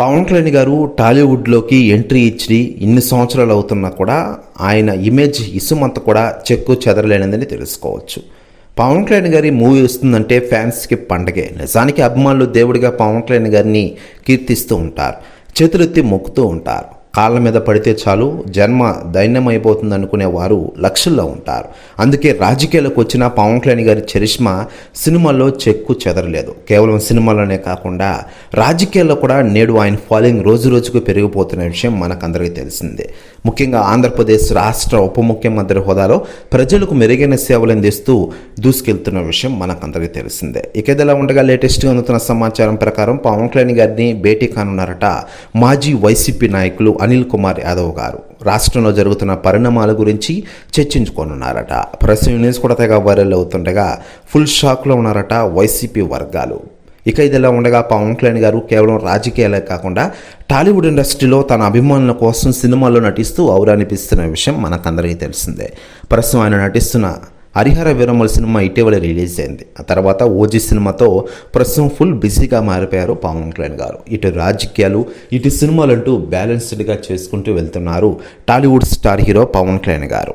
పవన్ కళ్యాణ్ గారు టాలీవుడ్లోకి ఎంట్రీ ఇచ్చి ఇన్ని సంవత్సరాలు అవుతున్నా కూడా ఆయన ఇమేజ్ ఇసుమంత కూడా చెక్కు చెదరలేనిదని తెలుసుకోవచ్చు. పవన్ కళ్యాణ్ గారి మూవీ వస్తుందంటే ఫ్యాన్స్కి పండగే. నిజానికి అభిమానులు దేవుడిగా పవన్ కళ్యాణ్ గారిని కీర్తిస్తూ ఉంటారు. చేతులెత్తి మొక్కుతూ ఉంటారు. కాళ్ళ మీద పడితే చాలు జన్మ దైన్యమైపోతుంది అనుకునే వారు లక్షల్లో ఉంటారు. అందుకే రాజకీయాలకు వచ్చిన పవన్ కళ్యాణ్ గారి చరిష్మా సినిమాల్లో చెక్కు చెదరలేదు. కేవలం సినిమాలోనే కాకుండా రాజకీయాల్లో కూడా నేడు ఆయన ఫాలోయింగ్ రోజు రోజుకు పెరిగిపోతున్న విషయం మనకందరికీ తెలిసిందే. ముఖ్యంగా ఆంధ్రప్రదేశ్ రాష్ట్ర ఉప ముఖ్యమంత్రి హోదాలో ప్రజలకు మెరుగైన సేవలు అందిస్తూ దూసుకెళ్తున్న విషయం మనకందరికీ తెలిసిందే. ఇక ఉండగా లేటెస్ట్గా అందుతున్న సమాచారం ప్రకారం పవన్ కళ్యాణ్ గారిని భేటీ కానున్నారట మాజీ వైసీపీ నాయకులు అనిల్ కుమార్ యాదవ్ గారు. రాష్ట్రంలో జరుగుతున్న పరిణామాల గురించి చర్చించుకోనున్నారట. ప్రెస్ న్యూస్ కూడా తెగ వైరల్ అవుతుండగా ఫుల్ షాక్లో ఉన్నారట వైసీపీ వర్గాలు. ఇక ఇదిలా ఉండగా పవన్ కళ్యాణ్ గారు కేవలం రాజకీయాలే కాకుండా టాలీవుడ్ ఇండస్ట్రీలో తన అభిమానుల కోసం సినిమాల్లో నటిస్తూ ఔరానిపిస్తున్న విషయం మనకందరికీ తెలిసిందే. ప్రస్తుతం ఆయన నటిస్తున్న హరిహర వీరమల్ సినిమా ఇటీవల రిలీజ్ అయింది. ఆ తర్వాత ఓజీ సినిమాతో ప్రస్తుతం ఫుల్ బిజీగా మారిపోయారు పవన్ కళ్యాణ్ గారు. ఇటు రాజకీయాలు ఇటు సినిమాలంటూ బ్యాలెన్స్డ్గా చేసుకుంటూ వెళ్తున్నారు Tollywood star hero Pawan Kalyan గారు.